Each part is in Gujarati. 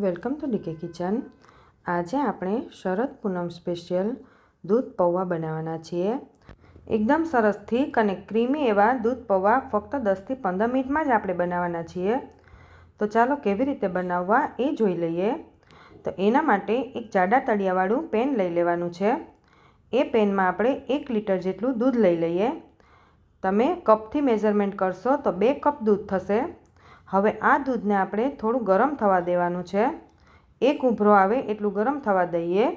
Welcome to decay kitchen. આજે આપણે શરદ પૂનમ સ્પેશિયલ દૂધ પૌવા બનાવવાના છીએ. એકદમ સરસ થીક અને ક્રીમી એવા દૂધ પૌવા ફક્ત દસથી પંદર મિનિટમાં જ આપણે બનાવવાના છીએ. તો ચાલો કેવી રીતે બનાવવા એ જોઈ લઈએ. તો એના માટે એક જાડા તળિયાવાળું પેન લઈ લેવાનું છે. એ પેનમાં આપણે એક લીટર જેટલું દૂધ લઈ લઈએ. તમે કપથી મેઝરમેન્ટ કરશો તો બે કપ દૂધ થશે. હવે આ દૂધને આપણે થોડું ગરમ થવા દેવાનું છે. એક ઉભરો આવે એટલું ગરમ થવા દઈએ.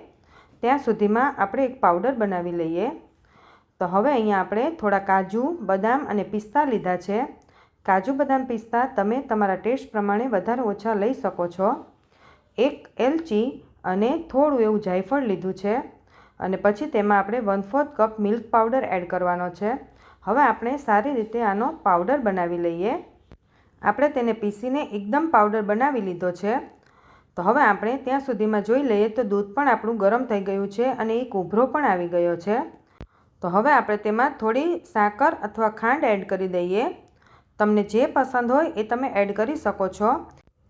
ત્યાં સુધીમાં આપણે એક પાવડર બનાવી લઈએ. તો હવે અહીંયા આપણે થોડા કાજુ, બદામ અને પિસ્તા લીધા છે. કાજુ, બદામ, પિસ્તા તમે તમારા ટેસ્ટ પ્રમાણે વધારે ઓછા લઈ શકો છો. એક એલચી અને થોડું એવું જાયફળ લીધું છે. અને પછી તેમાં આપણે one fourth cup milk powder add કરવાનો છે. હવે આપણે સારી રીતે આનો પાવડર બનાવી લઈએ. આપણે તેને પીસીને એકદમ પાવડર બનાવી લીધો છે. તો હવે આપણે ત્યાં સુધીમાં જોઈ લઈએ તો દૂધ પણ આપણું ગરમ થઈ ગયું છે અને એક ઉભરો પણ આવી ગયો છે. તો હવે આપણે તેમાં થોડી સાકર અથવા ખાંડ એડ કરી દઈએ. તમને જે પસંદ હોય એ તમે એડ કરી શકો છો.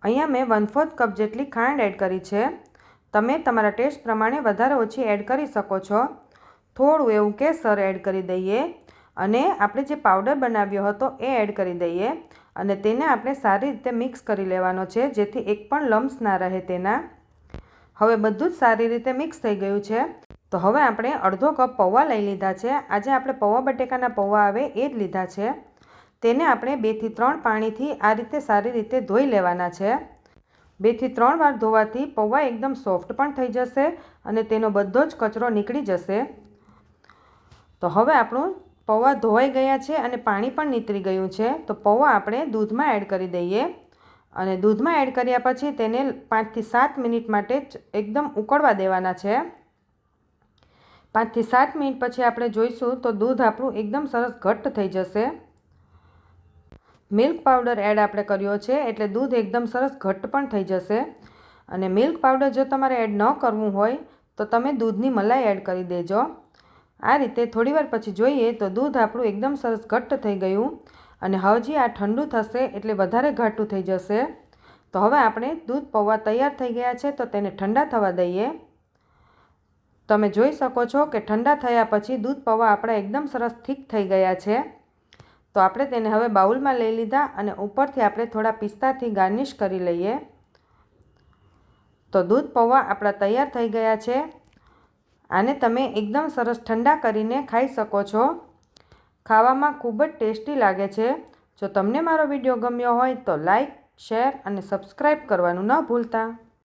અહીંયા મેં વન ફોર્થ કપ જેટલી ખાંડ એડ કરી છે. તમે તમારા ટેસ્ટ પ્રમાણે વધારે ઓછી એડ કરી શકો છો. થોડું એવું કેસર એડ કરી દઈએ અને આપણે જે પાવડર બનાવ્યો હતો એ એડ કરી દઈએ. અને તેને આપણે સારી રીતે મિક્સ કરી લેવાનો છે, જેથી એક પણ લમ્સ ના રહે તેના. હવે બધું જ સારી રીતે મિક્સ થઈ ગયું છે. તો હવે આપણે અડધો કપ પૌવા લઈ લીધા છે. આજે આપણે પૌવા બટેકાના પૌવા આવે એ જ લીધા છે. તેને આપણે બેથી ત્રણ પાણીથી આ રીતે સારી રીતે ધોઈ લેવાના છે. બેથી ત્રણ વાર ધોવાથી પૌવા એકદમ સોફ્ટ પણ થઈ જશે અને તેનો બધો જ કચરો નીકળી જશે. તો હવે આપણું પૌવા ધોવાઈ ગયા છે અને પાણી પણ નીતરી ગયું છે, તો પૌવા આપણે દૂધમાં એડ કરી દઈએ. અને દૂધમાં એડ કર્યા પછી તેને પાંચથી સાત મિનિટ માટે એકદમ ઉકળવા દેવાના છે. પાંચથી સાત મિનિટ પછી આપણે જોઈશું તો દૂધ આપણું એકદમ સરસ ઘટ્ટ થઈ જશે. મિલ્ક પાવડર એડ આપણે કર્યો છે એટલે દૂધ એકદમ સરસ ઘટ્ટ પણ થઈ જશે. અને મિલ્ક પાવડર જો તમારે એડ ન કરવું હોય, તો તમે દૂધની મલાઈ એડ કરી દેજો. આ રીતે થોડીવાર પછી જોઈએ તો દૂધ આપણું એકદમ સરસ ઘટ્ટ થઈ ગયું અને હજી આ ઠંડુ થશે એટલે વધારે ઘાટું થઈ જશે. તો હવે આપણે દૂધ પૌવા તૈયાર થઈ ગયા છે તો તેને ઠંડા થવા દઈએ. તમે જોઈ શકો છો કે ઠંડા થયા પછી દૂધ પૌવા આપણા એકદમ સરસ થીક થઈ ગયા છે. તો આપણે તેને હવે બાઉલમાં લઈ લીધા અને ઉપરથી આપણે થોડા પિસ્તાથી ગાર્નિશ કરી લઈએ. તો દૂધ પૌવા આપણા તૈયાર થઈ ગયા છે. આને તમે એકદમ સરસ ઠંડા કરીને ખાઈ શકો છો. ખાવામાં ખૂબ જ ટેસ્ટી લાગે છે. જો તમને મારો વીડિયો ગમ્યો હોય તો લાઈક, શેર અને સબસ્ક્રાઈબ કરવાનું ન ભૂલતા.